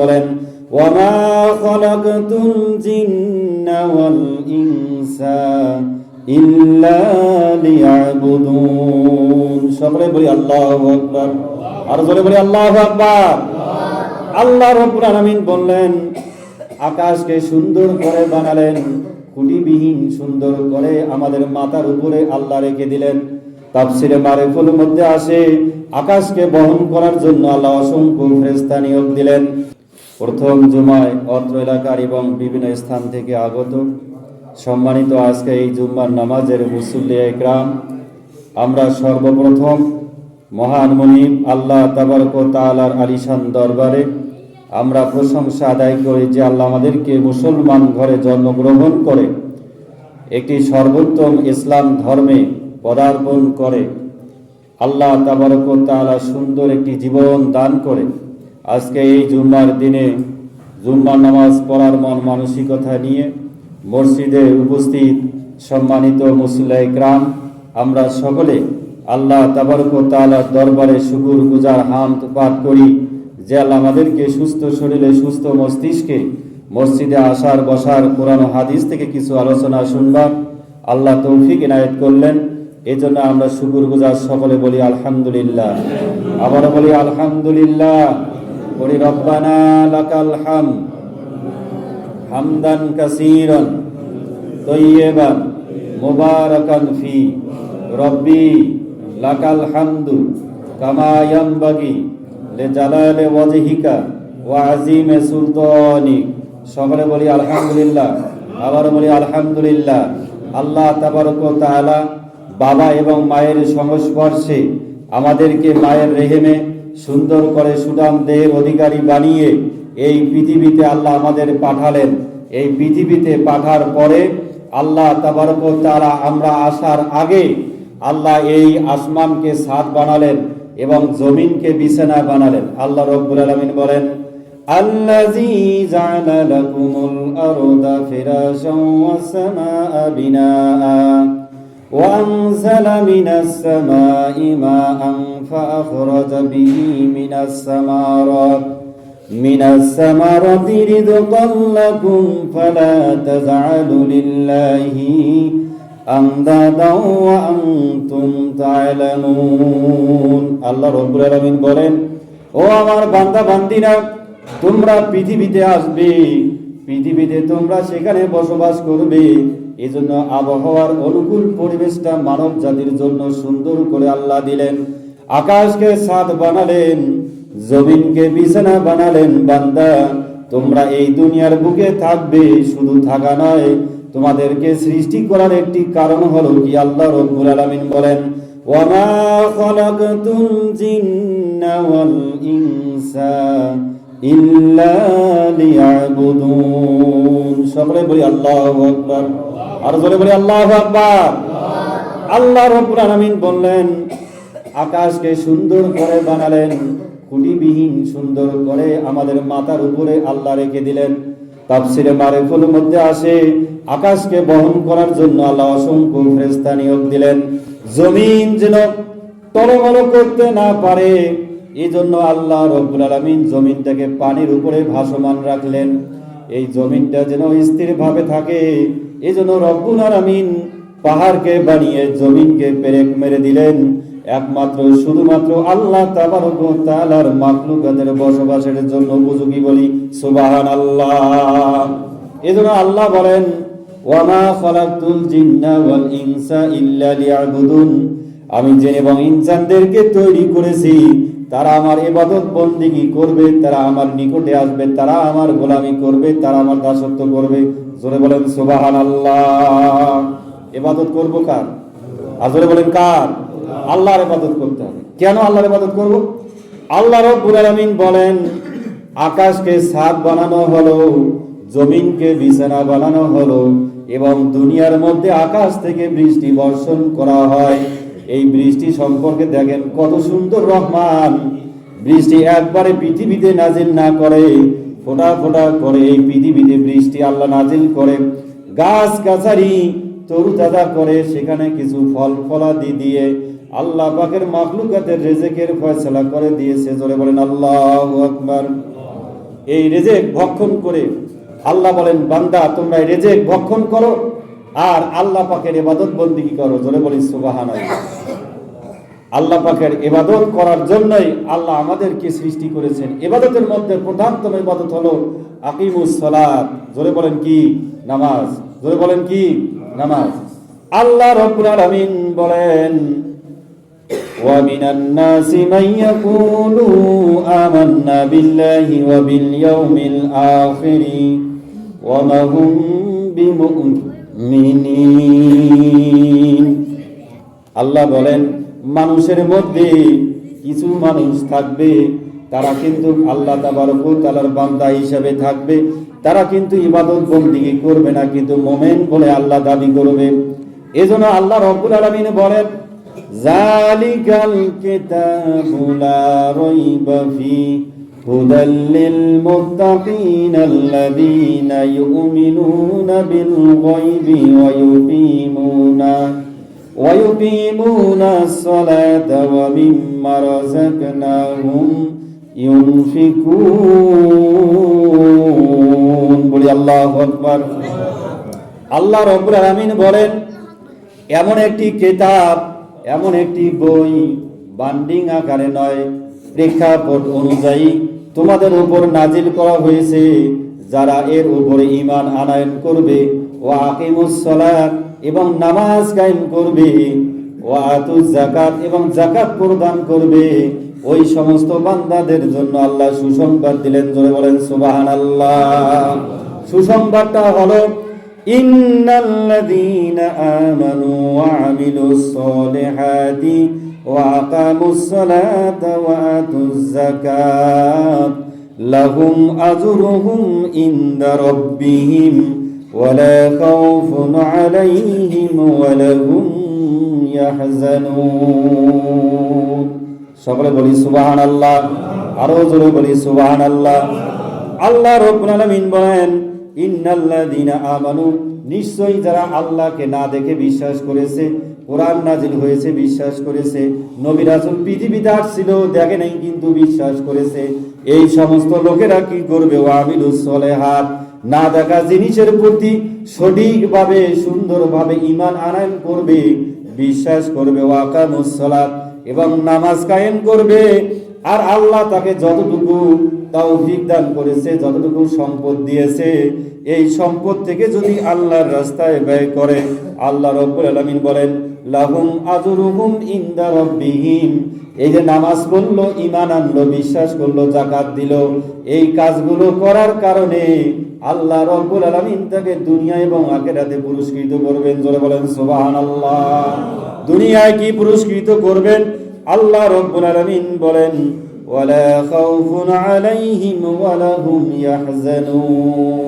বলেন ওয়ামা খলাকতুল জিন্না ওয়াল ইনসা ইল্লা লিয়াবুদুন। সকলে বলি, আল্লাহু আকবার। আর জোরে বলি, আল্লাহু আকবার। আল্লাহ রাব্বুল আলামিন বললেন, আকাশকে সুন্দর করে বানালেন, খুঁটিবিহীন সুন্দর করে আমাদের মাথার উপরে আল্লাহ রেখে দিলেন। তাফসিরে মারেফুল মধ্যে আসে, আকাশকে বহন করার জন্য আল্লাহ অসংখ্য ফেরেশতা নিয়োগ দিলেন। প্রথম জুমায় অত্র এলাকার এবং বিভিন্ন স্থান থেকে আগত। সম্মানিত আজকে এই জুম্মার নামাজের মুসল্লিয়া ইকরাম আমরা সর্বপ্রথম মহান মনিব আল্লাহ তাবারক তাআলার আলিশান দরবারে আমরা প্রশংসা আদায় করি যে আল্লাহ আমাদেরকে মুসলমান ঘরে জন্মগ্রহণ করে, একটি সর্বোত্তম ইসলাম ধর্মে পদার্পণ করে, আল্লাহ তাবারক তাআলা সুন্দর একটি জীবন দান করে। আজকে এই জুম্মার দিনে জুম্মার নামাজ পড়ার মন মানসিকতা নিয়ে মসজিদে উপস্থিত সম্মানিত মুসল্লাই গ্রাম আমরা সকলে আল্লাহ তাবারক তাআলার দরবারে শুকুর গুজার হামদ পাঠ করি। যে আল্লাহ আমাদেরকে সুস্থ শরীরে সুস্থ মস্তিষ্কে মসজিদে আসার, বসার ও হাদিস থেকে কিছু আলোচনা শুনবার আল্লাহ তৌফিক এনায়েত করলেন। এই জন্য আমরা শুকুর গুজার সকলে বলি আলহামদুলিল্লাহ। আবার বলি আলহামদুলিল্লাহ। বলি রব্বানা লাকাল হাম, হামদান কাসীরান, তৈয়বান, মুবারাকান ফি, রব্বি লাকাল হামদু কামা ইয়ানবাগি লে জালালে ওয়াজহিকা ওয়া আজিমে সুলতানিক সকলে বলি, আলহামদুলিল্লাহ। আবার বলি, আলহামদুলিল্লাহ। আল্লাহ তাবারক তাআলা বাবা এবং মায়ের সংস্পর্শে আমাদেরকে মায়ের রেহেমে সুন্দর করে সুদান দেহের অধিকারী বানিয়ে এই পৃথিবীতে আল্লাহ আমাদের পাঠালেন। এই পৃথিবীতে পাঠার পরে আল্লাহ তাবারক তারা আমরা আসার আগে আল্লাহ এই আসমানকে সাদ বানালেন এবং জমিনকে বিছানা বানালেন। আল্লাহ রব্বুল আলমিন বলেন আল্লাহ জানা وأنزل من السماء ماء فأخرج به من الثمرات من الثمرات رزقا لكم فلا تجعلوا لله أندادا وأنتم تعلمون الله رب العالمين বলেন ও আমার বান্দা বান্দিরা তোমরা পৃথিবীতে আসবে পৃথিবীতে তোমরা সেখানে বসবাস করবে এই জন্য আবহাওয়ার অনুকূল পরিবেশটা মানব জাতির জন্য সুন্দর করে আল্লাহ দিলেন। আকাশকে সাদ বানালেন, জমিনকে বিছানা বানালেন, বান্দা, তোমরা এই দুনিয়ার বুকে থাকবে, শুধু থাকা নয়, তোমাদেরকে সৃষ্টি করার একটি কারণ হলো কি আল্লাহ রব্বুল আলামিন বলেন, ওয়ামা খালাকতুল জিন্না ওয়াল ইনসা ইল্লা লিয়াবুদুন। সকলে বলি, আল্লাহু আকবার। আর জোরে বলি, আল্লাহু আকবার। আল্লাহ রব্বুল আলামিন বললেন, আকাশকে সুন্দর করে বানালেন, খুঁটিবিহীন সুন্দর করে আমাদের মাথার উপরে আল্লাহ রেখে দিলেন। তাফসিরে মারেফুল মধ্যে আসে, আকাশকে বহন করার জন্য আল্লাহ অসংখ্য ফেরেশতা নিয়োগ দিলেন। জমিন যেন টলমল করতে না পারে এই জন্য আল্লাহ রব্বুল আলামিন জমিনটাকে পানির উপরে ভাসমান রাখলেন। এই জমিনটা যেন স্থিরভাবে থাকে এই জন্য রব্বুল আলামিন পাহাড়কে, বানিয়ে জমিনকে পেরেক মেরে দিলেন। একমাত্র, শুধুমাত্র আল্লাহ তাআলার মাখলুকাতের বসবাসের জন্য উপযোগী বলি সুবাহান আল্লাহ এজন্য আল্লাহ বলেন, ওয়ামা খালাকতুল জিন্না ওয়াল ইনসা ইল্লা লিয়াবুদুন। আমি জেনে এবং ইনসানদেরকে তৈরি করেছি তারা আমার ইবাদত বন্দিগি করবে, তারা আমার নিকটে আসবে, তারা আমার গোলামি করবে, তারা আমার দাসত্ব করবে। জোরে বলেন, সুবহানাল্লাহ। ইবাদত করব কার? আর জোরে বলেন, কার? আল্লাহর ইবাদত করতে হবে। কেন আল্লাহর ইবাদত করব? আল্লাহ রাব্বুল আলামিন বলেন, আকাশকে ছাদ বানানো হলো, জমিনকে বিছানা বানানো হলো এবং দুনিয়ার মধ্যে আকাশ থেকে বৃষ্টি বর্ষণ করা হয়। এই বৃষ্টি সম্পর্কে দেখেন, কত সুন্দর রহমান। বৃষ্টি একবারে পৃথিবীতে নাজিল না করে, ফোটা ফোটা করে এই পৃথিবীতে বৃষ্টি আল্লাহ নাজিল করে। গাছ গাছারি তরুতাজা করে, সেখানে কিছু ফল ফলাদি দিয়ে আল্লাহ পাকের মাকলুকাতের রেজেকের ফয়সলা করে দিয়েছে। জোরে বলেন, আল্লাহ আকবার। এই রেজেক ভক্ষণ করে আল্লাহ বলেন, বান্দা, তোমরা রেজেক ভক্ষণ করো আর আল্লাহ পাকের ইবাদত বন্দিগি করো? জোরে বলি, সুবহানাল্লাহ। আল্লাহ পাকের ইবাদত করার জন্যই আল্লাহ আমাদেরকে সৃষ্টি করেছেন ইবাদতের মধ্যে প্রধানতম ইবাদত হলো আকিমুস সালাত জোরে বলেন কি নামাজ জোরে বলেন কি নামাজ আল্লাহ রব্বুল আলামিন বলেন ومن الناس من يقول آمنا بالله وباليوم الآخر وما هم بمؤمنين আল্লাহ বলেন মানুষের মধ্যে কিছু মানুষ থাকবে তারা কিন্তু আল্লাহ তালার বান্দা হিসাবে থাকবে তারা কিন্তু ইবাদত বন্দিগি করবে না কিন্তু মোমেন বলে আল্লাহ দাবি করবে এজন্য আল্লাহ রব্বুল আলমিন বলেন জালিকাল কিতাবু লা রাইবা ফিহি هدى للمتقين الذين يؤمنون بالغيب ويقيمون ويقيمون الصلاة ومما رزقناهم ينفقون বলি আল্লাহু আকবার আল্লাহ রব্বুল আলামিন বলেন এমন একটি কিতাব এমন একটি বই বান্ডিং আকারে নয় প্রেক্ষাপট অনুযায়ী তোমাদের উপর নাজিল করা হয়েছে যারা এর উপরে ঈমান আনায়ন করবে এবং নামাজ কায়েম করবে ও আতুজ জাকাত এবং জাকাত প্রদান করবে। ওই সমস্ত বান্দাদের জন্য আল্লাহ সুসংবাদ দিলেন, জোরে বলেন সুবাহান আল্লাহ সুসংবাদটা হলো, ইন্নাল্লাযীনা আমানু ولا خوف عليهم ولا هم يحزنون সকলে বলি সুবাহান আল্লাহ আরো জোরে বলি সুবাহান আল্লাহ আল্লাহ রব্বুল আলামিন বলেন ইন্নাল্লাযীনা আমানু নিশ্চয়ই যারা আল্লাহকে না দেখে বিশ্বাস করেছে কোরআন নাজিল হয়েছে বিশ্বাস করেছে নবী রাসূল পৃথিবীতে আসছিল দেখে নাই কিন্তু বিশ্বাস করেছে এই সমস্ত লোকেরা কি করবে ওয়া আমিলুস সলিহাত না দেখা জিনিসের প্রতি সঠিকভাবে, সুন্দরভাবে ইমান আনায়ন করবে, বিশ্বাস করবে ওয়াকা মুসলাত এবং নামাজ কায়েম করবে। আর আল্লাহ তাকে যতটুকু তৌফিক দান করেছে, যতটুকু সম্পদ দিয়েছে, এই সম্পদ থেকে যদি আল্লাহর রাস্তায় ব্যয় করে, আল্লাহ রব্বুল আলামিন বলেন, লাহুম আজরুহুম ইনদা রাব্বিহিম। এই যে নামাজ পড়ল ইমান আনলো, বিশ্বাস করল জাকাত দিল, এই কাজগুলো করার কারণে আল্লাহ রব্বুল আলামিন তাকে দুনিয়া এবং আখিরাতে পুরস্কৃত করবেন। জোরে বলেন, সুবহানাল্লাহ। দুনিয়ায় কি পুরস্কৃত করবেন? আল্লাহ রব্বুল আলামিন বলেন, ওয়ালা খাউফুন আলাইহিম ওয়ালা হুম ইয়াহজানুন।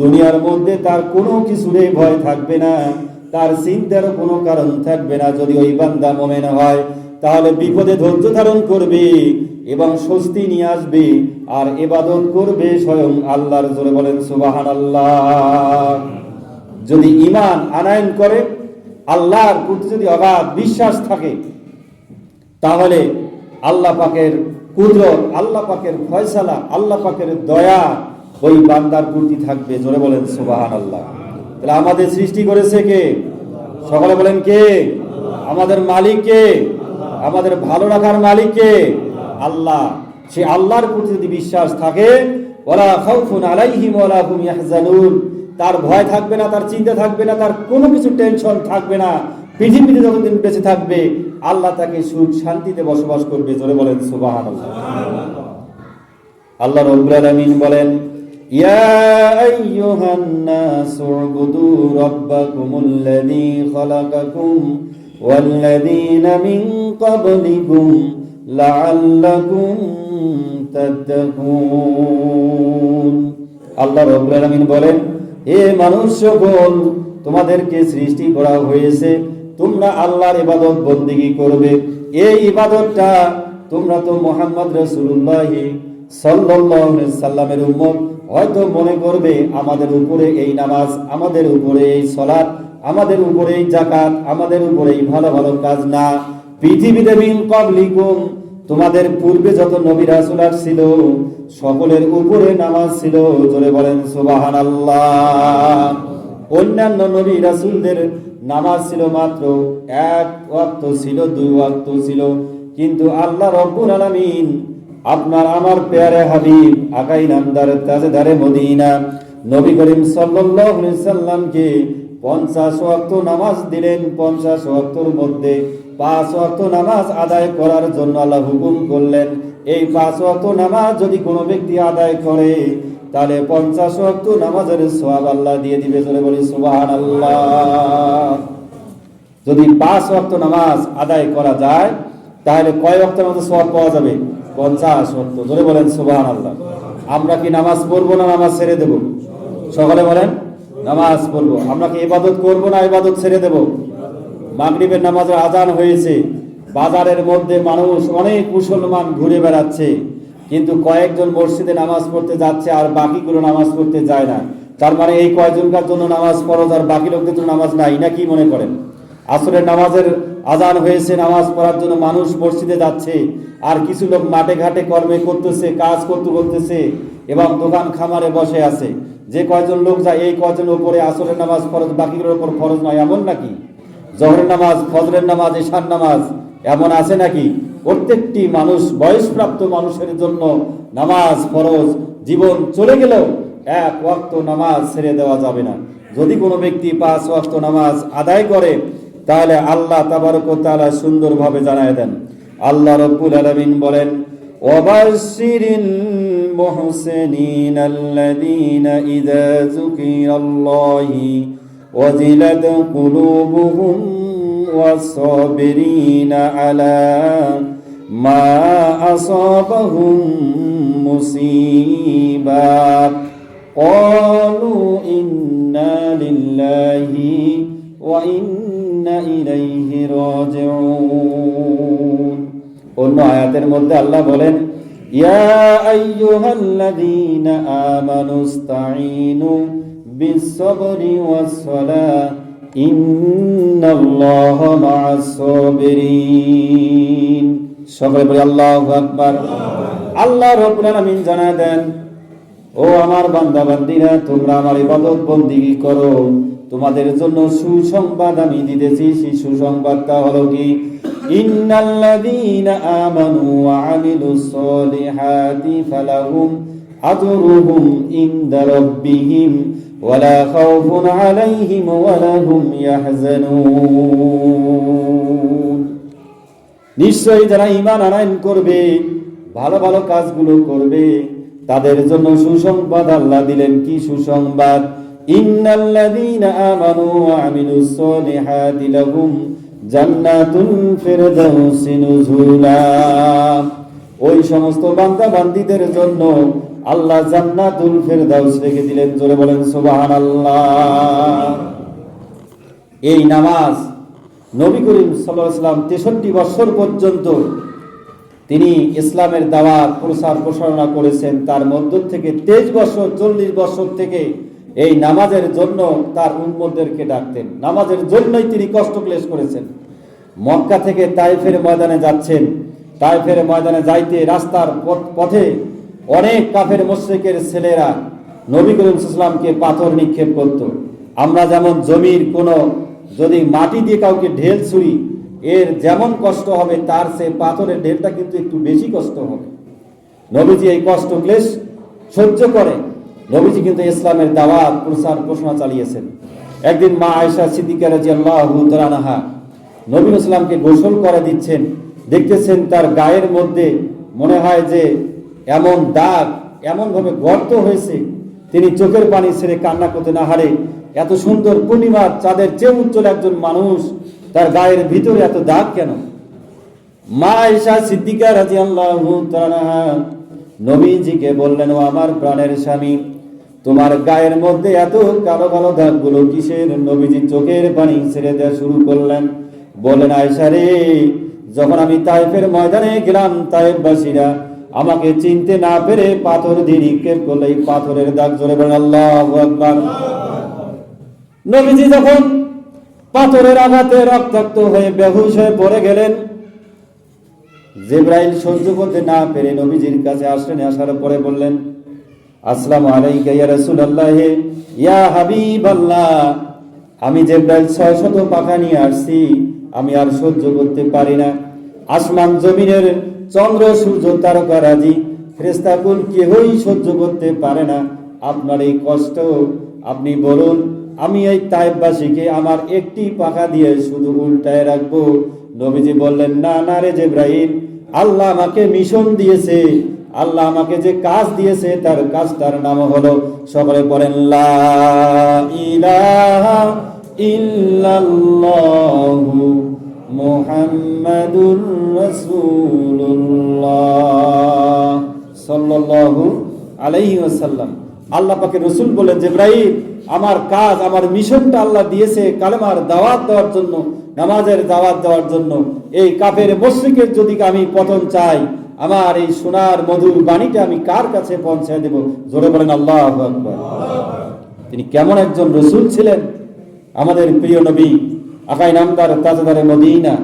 দুনিয়ার মধ্যে তার কোনো কিছুরই ভয় থাকবে না। তার চিন্তার কোনো কারণ থাকবে না। যদি ওই বান্দা মোমেন হয়, তাহলে বিপদে ধৈর্য ধারণ করবে এবং স্বস্তি নিয়ে আসবে আর এবাদত করবে স্বয়ং আল্লাহর জোরে বলেন সুবাহান আল্লাহ যদি ইমান আনায়ন করে, আল্লাহর প্রতি যদি অবাধ বিশ্বাস থাকে তাহলে আল্লাহ পাকের কুদরত, আল্লাহ পাকের ফয়সালা, আল্লাহ পাকের দয়া ওই বান্দার প্রতি থাকবে। জোরে বলেন সুবাহান আল্লাহ তাহলে আমাদের সৃষ্টি করেছে কে? সকলে বলেন কে? আমাদের মালিক কে? আমাদের ভালো রাখার মালিক কে? আল্লাহ। সে আল্লাহর প্রতি যদি বিশ্বাস থাকে ওলা খাউফুন আলাইহিম ওয়ালা হুম তার ভয় থাকবে না, তার চিন্তা থাকবে না, তার কোনো কিছু টেনশন থাকবে না। পৃথিবীতে যতদিন বেঁচে থাকবে, আল্লাহ তাকে সুখ, শান্তিতে বসবাস করবে। জোরে বলেন, সুবহানাল্লাহ। আল্লাহ রব্বুল আলামিন বলেন, ইয়া আল্লাহ রব্বুল বলেন, হে মানুষ সকল তোমাদেরকে সৃষ্টি করা হয়েছে তোমরা আল্লাহর ইবাদত বন্দিগি করবে। এই ইবাদতটা তোমরা তো মোহাম্মদ রসুল্লাহ সাল্লামের উম্মত। হয়তো মনে করবে আমাদের উপরে এই নামাজ, আমাদের উপরে এই সলাৎ আমাদের উপরে এই জাকাত আমাদের উপরে এই ভালো ভালো কাজ না। পৃথিবীতে মিন ক্বাবলিকুম, তোমাদের পূর্বে যত নবী রাসূল ছিল, সকলের উপরে নামাজ ছিল। জোরে বলেন সুবহানাল্লাহ। অন্যান্য নবী রাসূলদের নামাজ ছিল মাত্র, এক ওয়াক্ত ছিল, দুই ওয়াক্ত ছিল। কিন্তু আল্লাহ রব্বুল আলামিন আপনার আমার পেয়ারে হাবিব আকাই নামদার তাজেদারে মদিনা, নবী করিম সাল্লাল্লাহু আলাইহি পঞ্চাশ ওয়াক্ত নামাজ দিলেন। পঞ্চাশ ওয়াক্তর মধ্যে পাঁচ ওয়াক্ত নামাজ আদায় করার জন্য আল্লাহ হুকুম করলেন। এই পাঁচ ওয়াক্ত নামাজ যদি কোনো ব্যক্তি আদায় করে তাহলে পঞ্চাশ ওয়াক্ত নামাজের সোয়াব আল্লাহ দিয়ে দিবে চলে বলি সুবাহান আল্লাহ যদি পাঁচ ওয়াক্ত নামাজ আদায় করা যায়, তাহলে কয় ওয়াক্তের মধ্যে সোয়াব পাওয়া যাবে? পঞ্চাশ ওয়াক্ত। ধরে বলেন সুবাহান আল্লাহ আমরা কি নামাজ পড়ব না নামাজ ছেড়ে দেব? সকালে বলেন, নামাজ পড়ব। আমরা কি ইবাদত করব না ইবাদত ছেড়ে দেব? মাগরিবের নামাজের আজান হয়েছে। বাজারের মধ্যে মানুষ অনেক মুসলমান ঘুরে বেড়াচ্ছে। কিন্তু কয়েকজন মসজিদে নামাজ পড়তে যাচ্ছে আর বাকিগুলো নামাজ পড়তে যায় না। তার মানে এই কয়েকজনকার জন্য নামাজ ফরজ আর বাকি লোকদের জন্য নামাজ নাই না কি মনে করেন? আসরের নামাজের আজান হয়েছে, নামাজ পড়ার জন্য মানুষ মসজিদে যাচ্ছে, আর কিছু লোক মাঠে ঘাটে কর্মে করতেছে, কাজ করতে করতেছে এবং দোকান খামারে বসে আছে। যে কয়জন লোক যায়, এই কয়জন উপরে আসরের নামাজ ফরজ, বাকিগুলোর উপর ফরজ নয়, এমন নাকি? জহরের নামাজ, ফজরের নামাজ ঈশান নামাজ, এমন আছে নাকি? প্রত্যেকটি মানুষ বয়সপ্রাপ্ত মানুষের জন্য নামাজ ফরজ জীবন চলে গেলেও এক ওয়াক্ত নামাজ ছেড়ে দেওয়া যাবে না যদি কোনো ব্যক্তি পাঁচ ওয়াক্ত নামাজ আদায় করে তাহলে আল্লাহ তাবারক তাআলা সুন্দরভাবে জানায় দেন আল্লাহ রব্বুল আলামিন বলেন وبشر المحسنين الذين إذا ذكر الله وجلت قلوبهم والصابرين على ما أصابهم مصيبات قالوا إنا لله وإنا إليه راجعون অন্য আয়াতের মধ্যে আল্লাহ বলেন ইয়া আইয়ুহাল্লাযীনা আমানুস্তাঈনু বিস-সাবরি ওয়াস-সালাহ ইন্নাল্লাহা মা'আস-সাবিরিন সকলে বলি, আল্লাহু আকবার। আল্লাহ রাব্বুল আলামিন জানা দেন, ও আমার বান্দা বান্দিরা তোমরা আমার ইবাদত বন্দিগি করো। তোমাদের জন্য সুসংবাদ আমি দিতেছি। সেই সুসংবাদটা হলো কি? ইন্নাল্লাযীনা আমানু ওয়া আমিলুস সলিহাতি ফালাহুম আজরুহুম ইনদা রাব্বিহিম ওয়ালা খাউফুন আলাইহিম ওয়ালা হুম ইয়াহজানুন। নিশ্চয়ই যারা ইমান আনয়ন করবে, ভালো ভালো কাজগুলো করবে, তাদের জন্য সুসংবাদ আল্লাহ দিলেন কি সুসংবাদ? ইন্নাল্লাযীনা আমানু ওয়া আমিলুস সলিহাতি লাহুম ওই সমস্ত বান্দা বান্দীদের জন্য আল্লাহ জান্নাতুল ফিরদাউস রেখে দিলেন। জোরে বলেন, সুবহানাল্লাহ। এই নামাজ নবী করিম সাল্লাম 63 বছর পর্যন্ত তিনি ইসলামের দাওয়াত, প্রসার, প্রসারণা করেছেন। তার মধ্য থেকে তেইশ বছর, চল্লিশ বছর থেকে এই নামাজের জন্য তার উম্মদেরকে ডাকতেন। নামাজের জন্যই তিনি কষ্ট ক্লেশ করেছেন। মক্কা থেকে তাইফের ময়দানে যাচ্ছেন। তাইফের ময়দানে যাইতে রাস্তার পথ- পথে অনেক কাফের, মোশরিকের ছেলেরা নবী করিম ইসলামকে পাথর নিক্ষেপ করত। আমরা যেমন জমির কোনো যদি মাটি দিয়ে কাউকে ঢেল ছুরি, এর যেমন কষ্ট হবে, তার সে পাথরের ঢেলটা কিন্তু একটু বেশি কষ্ট হবে। নবীজি এই কষ্ট ক্লেশ সহ্য করে। নবীজি কিন্তু ইসলামের দাওয়াত, প্রসার ঘোষণা চালিয়েছেন। একদিন মা আয়েশা সিদ্দিকা তাআলা আনহা নবী ইসলামকে গোসল করে দিচ্ছেন। দেখতেছেন তার গায়ের মধ্যে মনে হয় যে এমন দাগ এমন ভাবে গর্ত হয়েছে। তিনি চোখের পানি ছেড়ে কান্না করতে না হারে এত সুন্দর পূর্ণিমার চাঁদের চেয়ে উজ্জ্বল একজন মানুষ, তার গায়ের ভিতরে এত দাগ কেন? মা আয়েশা সিদ্দিকা রাদিয়াল্লাহু তাআলা নবীজিকে বললেন, ও আমার প্রাণের স্বামী, তোমার গায়ের মধ্যে এত কালো কালো দাগগুলো কিসের? নবীজি চোখের পানি ছেড়ে দেওয়া শুরু করলেন। বললেন, আয়েশা রে, যখন আমি তাইফের ময়দানে গেলাম তাইফবাসীরা আমাকে চিনতে না পেরে পাথর দিয়ে নিক্ষেপ করলে এই পাথরের দাগ জোরে বলেন আল্লাহু আকবার। নবীজি যখন পাথরের আঘাতে রক্তাক্ত হয়ে বেহুশ হয়ে পড়ে গেলেন, জেব্রাইল সহ্য করতে না পেরে নবীজির কাছে আসলেন, আসার পরে বললেন, আসসালামু আলাইকা ইয়া রাসূলুল্লাহ, ইয়া হাবিবাল্লাহ, আমি জেব্রাইল ছয় শত পাখা নিয়ে আসছি, আমি আর সহ্য করতে পারি না। আসমান জমিনের চন্দ্র, সূর্য তারকারাজি ফেরেস্তাকুল কেহই সহ্য করতে পারে না। আপনার এই কষ্ট আপনি বলুন আমি এই তাইববাসীকে আমার একটি পাখা দিয়ে শুধু উল্টায় রাখব। নবীজি বললেন, না না রে জেব্রাহিম আল্লাহ আমাকে মিশন দিয়েছে। আল্লাহ আমাকে যে কাজ দিয়েছে, তার কাজটার নাম হলো সকলে পড়েন ইল্লাল্লাহু সাল্লাল্লাহু আলাইহি ওয়াসাল্লাম। আল্লাহ পাকে রসুল বলেন যে ইব্রাহিম আমার কাজ, আমার মিশনটা আল্লাহ দিয়েছে কালেমার দাওয়াত দেওয়ার জন্য, নামাজের দাওয়াত দেওয়ার জন্য। এই কাফের মুশরিকের যদি আমি পতন চাই, আমার এই সোনার মধুর বাণীটা আমি কার কাছে পৌঁছায় দেব? জোরে বলেন, আল্লাহ তিনি কেমন একজন রসুল ছিলেন? আমাদের প্রিয় নবী আকাই নামদার তাজদারে মদিনা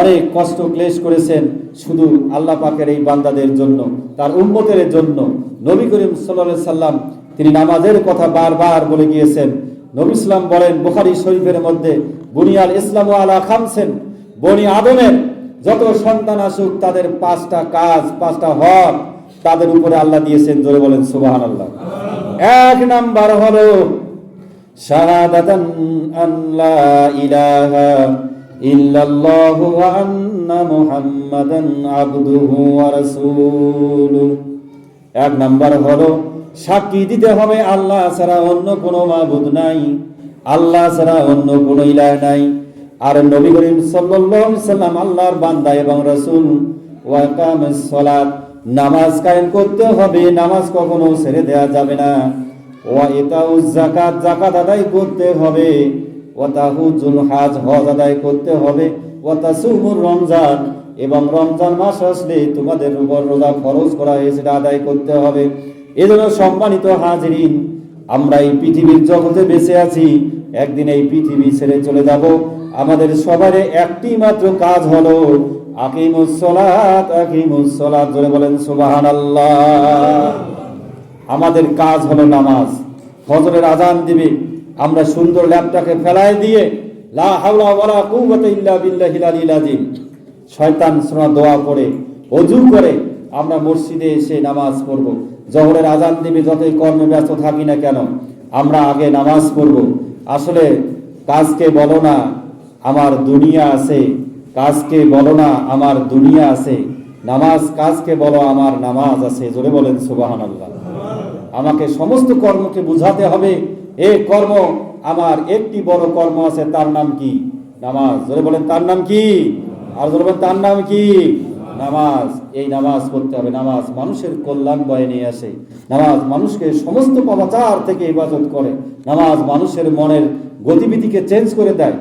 অনেক কষ্ট ক্লেশ করেছেন শুধু আল্লাহ পাকের এই বান্দাদের জন্য, তার উন্মতের জন্য। নবী করিম সাল্লাল্লাহু সাল্লাম তিনি নামাজের কথা বারবার বলে গিয়েছেন। নবী ইসলাম বলেন, বুখারী শরীফের মধ্যে, বুনিয়াল ইসলাম আলা খামসেন বনি আদমের যত সন্তান আসুক, তাদের পাঁচটা কাজ, পাঁচটা হক তাদের উপরে আল্লাহ দিয়েছেন। জোরে বলেন, সুবহানাল্লাহ। এক নাম্বার হলো, শাহাদাতান আন লা ইলাহা ইল্লাল্লাহু ওয়া আন্না মুহাম্মাদান আবদুহু ওয়া রাসূলুহু। এক নাম্বার হলো সাক্ষী দিতে হবে আল্লাহ ছাড়া অন্য কোনো মাবুদ নাই। আল্লাহ ছাড়া অন্য কোনো ইলাহ নাই। আর নবী করিম সাল্লাল্লাহু সাল্লাম আল্লাহর বান্দা এবং রাসূল। ওয়া কামাস সালাত, নামাজ কায়েম করতে হবে, নামাজ কখনো ছেড়ে দেওয়া যাবে না। ওয়া ইতাউজ যাকাত যাকাত আদায় করতে হবে। ওয়া তাহুজুল হাজ, হজ আদায় করতে হবে। ওয়া তাসুমুর রমজান, এবং রমজান মাস আসলে তোমাদের উপর রোজা ফরজ করা হয়েছে আদায় করতে হবে। এজন্য সম্মানিত হাজিরিন, আমরা এই পৃথিবীর জগতে বেঁচে আছি, একদিন এই পৃথিবী ছেড়ে চলে যাব। আমাদের সবার একটি মাত্র কাজ হলো বলেন সুবহানাল্লাহ। আমাদের কাজ হলো নামাজ। ফজরের আজান দিবে, আমরা সুন্দর ল্যাপটাকে ফেলায় দিয়ে, লা হাওলা ওয়ালা কুওয়াতা ইল্লা বিল্লাহিল আলিল শয়তান শোনা দোয়া করে, অজু করে, আমরা মসজিদে এসে নামাজ পড়ব। জহরের আজান দিবে যতই কর্মে ব্যস্ত থাকি না কেন, আমরা আগে নামাজ পড়ব। আসলে কাজকে বলো না, আমার দুনিয়া আছে। কাজকে বলো না, আমার দুনিয়া আছে। নামাজ কাজকে বলো, আমার নামাজ আছে। জোরে বলেন, সুবহানাল্লাহ। আমাকে সমস্ত কর্মকে বুঝাতে হবে। এ কর্ম আমার একটি বড় কর্ম আছে, তার নাম কি? নামাজ। জোরে বলেন, তার নাম কি? আর জোরে বলেন, তার নাম কি? নামাজ, এই নামাজ পড়তে হবে। নামাজ মানুষের কল্যাণ বয়ে নিয়ে আসে। নামাজ মানুষকে সমস্ত পাপাচার থেকে ইবাদত করে। নামাজ মানুষের মনের গতিবিধিকে চেঞ্জ করে দেয়।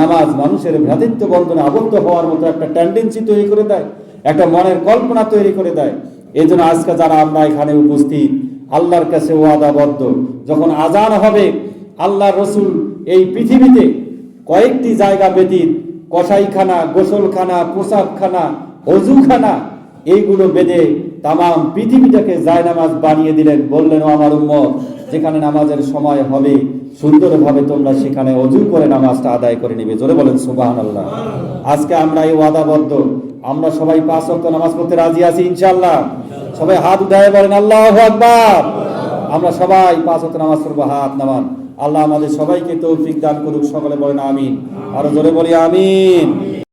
নামাজ মানুষের ভ্রাতৃত্ব বন্ধনে আবদ্ধ হওয়ার মতো একটা টেন্ডেন্সি তৈরি করে দেয়। একটা মনের কল্পনা তৈরি করে দেয়। এই জন্য আজকে যারা আমরা এখানে উপস্থিত, আল্লাহর কাছে ওয়াদাবদ্ধ, যখন আজান হবে আল্লাহ রসুল এই পৃথিবীতে কয়েকটি জায়গা ব্যতীত কসাইখানা, গোসলখানা পোশাকখানা অজুখানা, এইগুলো বেঁধে তামাম পৃথিবীটাকে যায় নামাজ বানিয়ে দিলেন। বললেন আমার উম্মত, যেখানে নামাজের সময় হবে, সুন্দরভাবে তোমরা সেখানে অজু করে নামাজটা আদায় করে নিবে। জোরে বলেন সুবাহান আল্লাহ আজকে আমরা এই ওয়াদাবদ্ধ। আমরা সবাই পাঁচ ওয়াক্ত নামাজ পড়তে রাজি আছি ইনশাল্লাহ সবাই হাত উঠায় বলেন, আল্লাহ আকবার! আমরা সবাই পাঁচ ওয়াক্ত নামাজ পড়ব, হাত নামান। আল্লাহ আমাদের সবাইকে তৌফিক দান করুক, সকলে বলেন, আমিন। আরও জোরে বলি, আমিন।